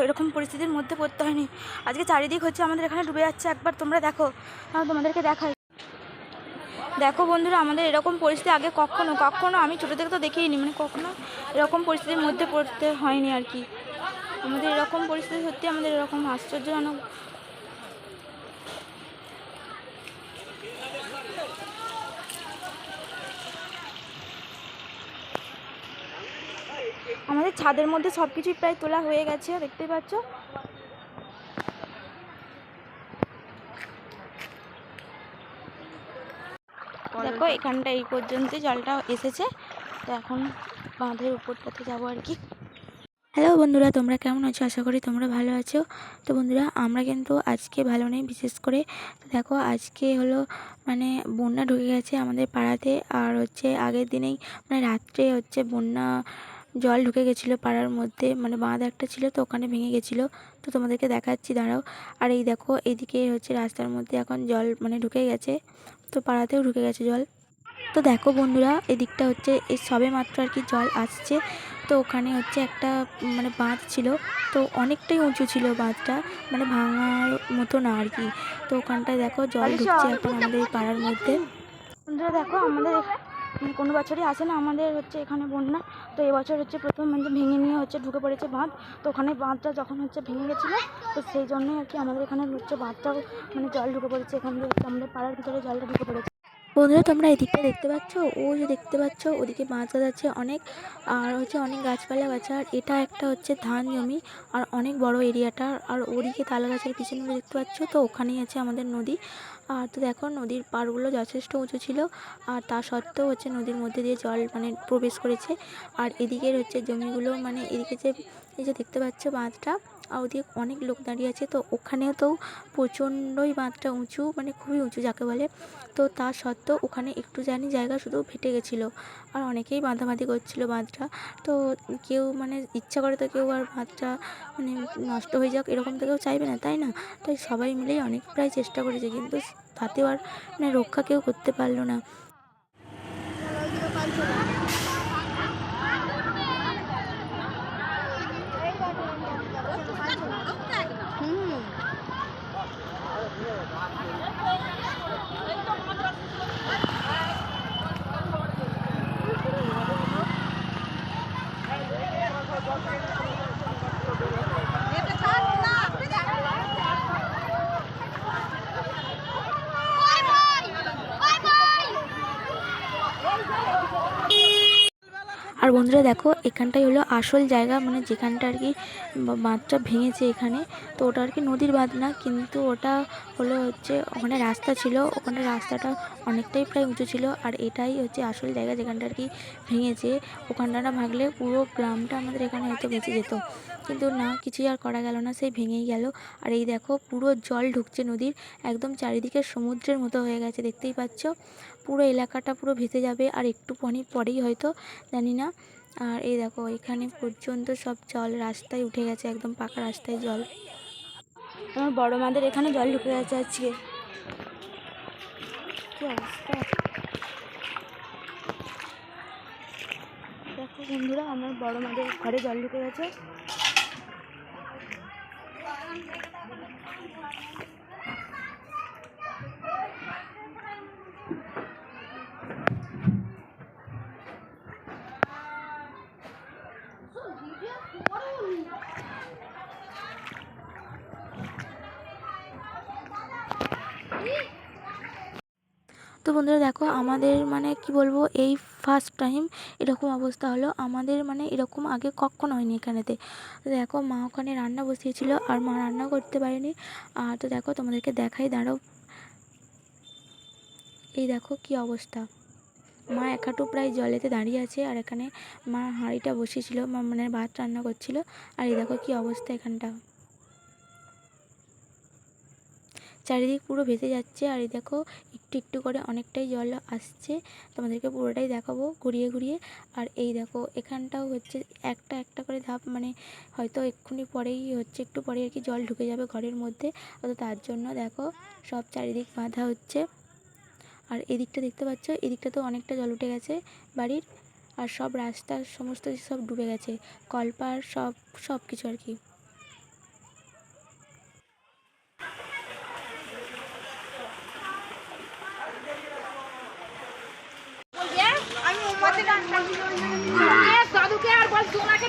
এরকম পরিস্থিতির মধ্যে পড়তে হয়নি। আজকে চারিদিক হচ্ছে আমাদের এখানে ডুবে যাচ্ছে। একবার তোমরা দেখো। আমি তোমাদেরকে দেখাই। দেখো বন্ধুরা, আমাদের এরকম পরিস্থিতি আগে কখনো কখনো আমি ছোটো থেকে তো দেখিনি। মানে কখনো এরকম পরিস্থিতির মধ্যে পড়তে হয়নি আর কি। আমাদের এরকম পরিস্থিতি সত্যি আমাদের এরকম আশ্চর্যজনক আমাদের ছাদের মধ্যে সব কিছুই প্রায় তোলা হয়ে গেছে, দেখতে পাচ্ছ? দেখো, এখানটা এই পর্যন্ত জলটা এসেছে। তো এখন বাঁধের উপরটাতে যাব আর কি। হ্যালো বন্ধুরা, তোমরা কেমন আছো? আশা করি তোমরা ভালো আছো। তো বন্ধুরা, আমরা কিন্তু আজকে ভালো নেই, বিশেষ করে দেখো, আজকে হলো মানে বন্যা ঢুকে গেছে আমাদের পাড়াতে। আর হচ্ছে আগের দিনেই মানে রাত্রে হচ্ছে বন্যা জল ঢুকে গেছিল পাড়ার মধ্যে মানে বাঁধ একটা ছিল তো ওখানে ভেঙে গেছিল। তো তোমাদেরকে দেখাচ্ছি দাঁড়াও। আর এই দেখো এইদিকে হচ্ছে রাস্তার মধ্যে এখন জল মানে ঢুকে গেছে। তো পাড়াতেও ঢুকে গেছে জল। তো দেখো বন্ধুরা এদিকটা হচ্ছে এই সবে মাত্র আর কি জল আসছে। তো ওখানে হচ্ছে একটা মানে বাঁধ ছিল। তো অনেকটাই উঁচু ছিল বাঁধটা মানে ভাঙার মতো না আর কি। তো ওখানটায় দেখো জল ঢুকছে এখন আমাদের পাড়ার মধ্যে। বন্ধুরা দেখো আমাদের কোনো বছরই আসে না, আমাদের হচ্ছে এখানে বন্যা। তো এবছর হচ্ছে প্রথম মানে ভেঙে নিয়ে হচ্ছে ঢুকে পড়েছে বাঁধ। তো ওখানে বাঁধটা যখন হচ্ছে ভেঙে গেছিল, তো সেই জন্যই আর কি আমাদের এখানে হচ্ছে বাঁধটাও মানে জল ঢুকে পড়েছে। এখান দিয়ে আমাদের পাড়ার ভিতরে জলটা ঢুকে পড়েছে। বন্ধুরা, তোমরা এদিকটা দেখতে পাচ্ছ? ও যে দেখতে পাচ্ছ, ওদিকে মাছ গাছ আছে অনেক, আর হচ্ছে অনেক গাছপালা আছে আর এটা একটা হচ্ছে ধান জমি, আর অনেক বড় এরিয়াটা, আর ওদিকে তাল গাছের পিছনে দেখতে পাচ্ছ, তো ওখানেই আছে আমাদের নদী। আর তো দেখো, নদীর পাড়গুলো যথেষ্ট উঁচু ছিল, আর তা সত্ত্বেও হচ্ছে নদীর মধ্যে দিয়ে জল মানে প্রবেশ করেছে। আর এদিকের হচ্ছে জমিগুলো মানে এদিকে যে, এই যে দেখতে পাচ্ছ বাঁধটা ওদিকে অনেক লোক দাঁড়িয়ে আছে। তো ওখানেও তো প্রচণ্ডই বাঁধটা উঁচু মানে খুবই উঁচু যাকে বলে। তো তা সত্ত্বেও ওখানে একটু জানি জায়গা শুধু ফেটে গেছিল আর অনেকেই বাঁধাবাঁধি করছিল বাঁধটা তো কেউ মানে ইচ্ছা করে তো কেউ আর বাঁধটা মানে নষ্ট হয়ে যাক এরকম তো কেউ চাইবে না, তাই না? তাই সবাই মিলেই অনেক প্রায় চেষ্টা করেছে, কিন্তু তাতেও আর মানে রক্ষা কেউ করতে পারল না। বন্ধুরা দেখো, এখানটাই হলো আসল জায়গা মানে যেখানটা আর কি বাঁধটা ভেঙেছে এখানে। তো ওটা আর কি নদীর বাঁধ না, কিন্তু ওটা হলো হচ্ছে ওখানে রাস্তা ছিল। ওখানে রাস্তাটা অনেকটাই প্রায় উঁচু ছিল, আর এটাই হচ্ছে আসল জায়গা যেখানটা আর কি ভেঙেছে। ওখানটা না ভাগলে পুরো গ্রামটা আমাদের এখানে হয়তো বেঁচে যেত। কিন্তু না, কিছুই আর করা গেল না, সেই ভেঙেই গেল। আর এই দেখো, পুরো জল ঢুকছে নদীর, একদম চারিদিকে সমুদ্রের মতো হয়ে গেছে, দেখতেই পাচ্ছ। পুরো এলাকাটা পুরো ভেসে যাবে, আর একটু পরেই হয়তো, জানি না আর এই দেখো, এখানে পর্যন্ত সব জল রাস্তায় উঠে গেছে, একদম পাকা রাস্তায় জল। আমার বড় মাদের এখানে জল ঢুকে গেছে আজকে। দেখো বন্ধুরা, আমার বড় মাদের ঘরে জল ঢুকে গেছে। তো বন্ধুরা দেখো, আমাদের মানে কি বলব, এই ফার্স্ট টাইম এরকম অবস্থা হলো। আমাদের মানে এরকম আগে কখনো হয়নি এখানেতে। তো দেখো, মা ওখানে রান্না বসিয়েছিল আর মা রান্না করতে পারেনি। আর তো দেখো, তোমাদেরকে দেখাই, দাঁড়াও। এই দেখো কি অবস্থা। মা এক হাঁটু প্রায় জলেতে দাঁড়িয়ে আছে আর এখানে মা হাঁড়িটা বসিয়েছিল, মা মানে ভাত রান্না করছিল। আর এই দেখো কি অবস্থা এখানটা। চারিদিক পুরো ভেসে যাচ্ছে আর এই দেখো একটু একটু করে অনেকটাই জল আসছে। তোমাদেরকে পুরোটাই দেখাবো ঘুরিয়ে ঘুরিয়ে। আর এই দেখো এখানটাও হচ্ছে একটা একটা করে ধাপ মানে হয়তো এক্ষুনি পরেই হচ্ছে একটু পরে আর কি জল ঢুকে যাবে ঘরের মধ্যে। তো তার জন্য দেখো সব চারিদিক বাঁধা হচ্ছে। আর এদিকটা দেখতে পাচ্ছ এদিকটাতে অনেকটা জল উঠে গেছে বাড়ির, আর সব রাস্তা সমস্ত সব ডুবে গেছে, কলপার সব সব কিছু আর কি। হ্যাঁ, হ্যাঁ, দাদুকে আর বল সোনাকে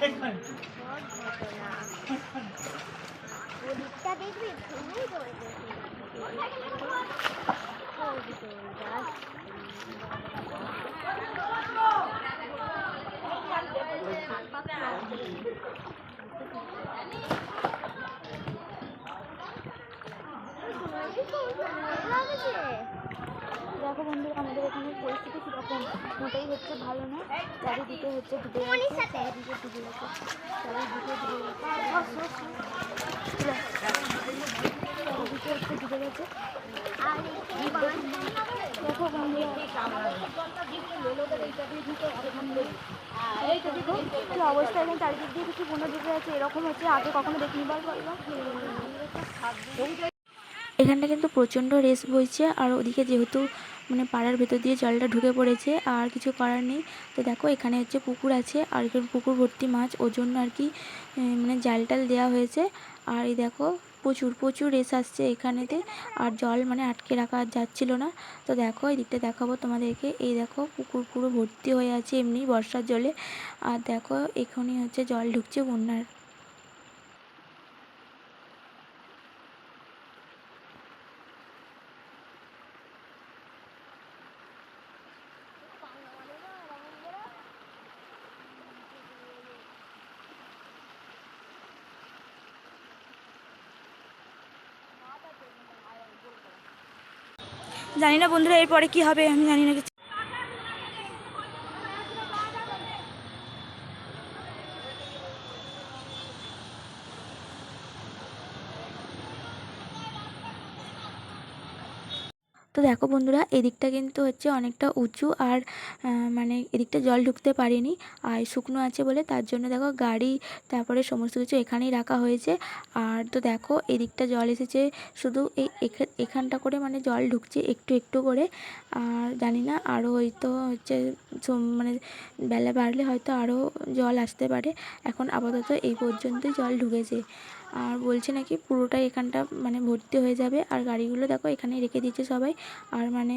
সব ঘটনা। ওদিকটা দেখবি ভেঙেই পড়বে। ওদিকে ওই গাছ। লাগছে দেখো বন্ধু আমাদের এখানে পরিস্থিতি কীরকম? মোটেই হচ্ছে ভালো না। চারিদিকে হচ্ছে ডুবে গেছে চারিদিকে ডুবে গেছে চারিদিকে ডুবে গেছে চারিদিকে হচ্ছে ডুবে গেছে দেখো বন্ধু এই তো দেখো কি অবস্থা এখানে চারিদিক দিয়ে কিছু বনে ডুবে আছে এরকম হচ্ছে আগে কখনো দেখিনি বল বল বল। এখানটা কিন্তু প্রচণ্ড রেস বইছে আর ওদিকে যেহেতু মানে পাড়ার ভেতর দিয়ে জলটা ঢুকে পড়েছে, আর কিছু করার নেই। তো দেখো, এখানে হচ্ছে পুকুর আছে, আর এখানে পুকুর ভর্তি মাছ। ওর জন্য আর কি মানে জাল টাল দেওয়া হয়েছে। আর এই দেখো, প্রচুর প্রচুর রেস আসছে এখানেতে। আর জল মানে আটকে রাখা যাচ্ছিল না। তো দেখো, এই দিকটা দেখাবো তোমাদেরকে। এই দেখো, পুকুর পুরো ভর্তি হয়ে আছে এমনি বর্ষার জলে। আর দেখো এখানে হচ্ছে জল ঢুকছে বন্যার। জানি না বন্ধুরা এরপরে কি হবে আমি জানি না তো দেখো বন্ধুরা, এদিকটা কিন্তু হচ্ছে অনেকটা উঁচু আর মানে এদিকটা জল ঢুকতে পারেনি। আর শুকনো আছে বলে তার জন্য দেখো গাড়ি, তারপরে সমস্ত কিছু এখানেই রাখা হয়েছে। আর তো দেখো এদিকটা জল এসেছে, শুধু এই এখা- এখানটা করে মানে জল ঢুকছে একটু একটু করে। আর জানি না আরও হয়তো হচ্ছে মানে বেলা বাড়লে হয়তো আরও জল আসতে পারে। এখন আপাতত এই পর্যন্তই জল ঢুকেছে। আর বলছে নাকি পুরোটাই এখানটা মানে ভর্তি হয়ে যাবে। আর গাড়িগুলো দেখো এখানে রেখে দিয়েছে সবাই। আর মানে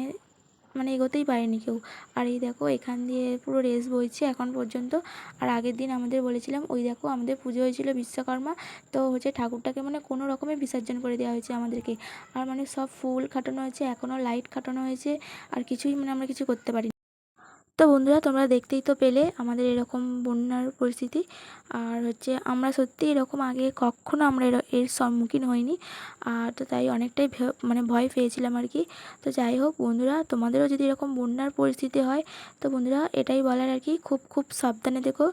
মানে এগোতেই পারেনি কেউ। আর এই দেখো এখান দিয়ে পুরো রেস বইছে এখন পর্যন্ত। আর আগের দিন আমাদের বলেছিলাম, ওই দেখো আমাদের পুজো হয়েছিল বিশ্বকর্মা। তো হচ্ছে ঠাকুরটাকে মানে কোনো রকমে বিসর্জন করে দেওয়া হয়েছে আমাদেরকে। আর মানে সব ফুল খাটানো হয়েছে, এখনও লাইট খাটানো হয়েছে। আর কিছুই মানে আমরা কিছু করতে পারি তো বন্ধুরা, তোমরা দেখতেই তো পেলে আমাদের এরকম বন্যার পরিস্থিতি। আর হচ্ছে আমরা সত্যি এরকম আগে কখনো আমরা এর- সম্মুখীন হইনি। আর তো তাই অনেকটাই মানে ভয় পেয়েছিলাম আর কি। তো যাই হোক বন্ধুরা, তোমাদেরও যদি এরকম বন্যার পরিস্থিতি হয়, তো বন্ধুরা এটাই বলার আর কি। খুব খুব সাবধানে দেখো।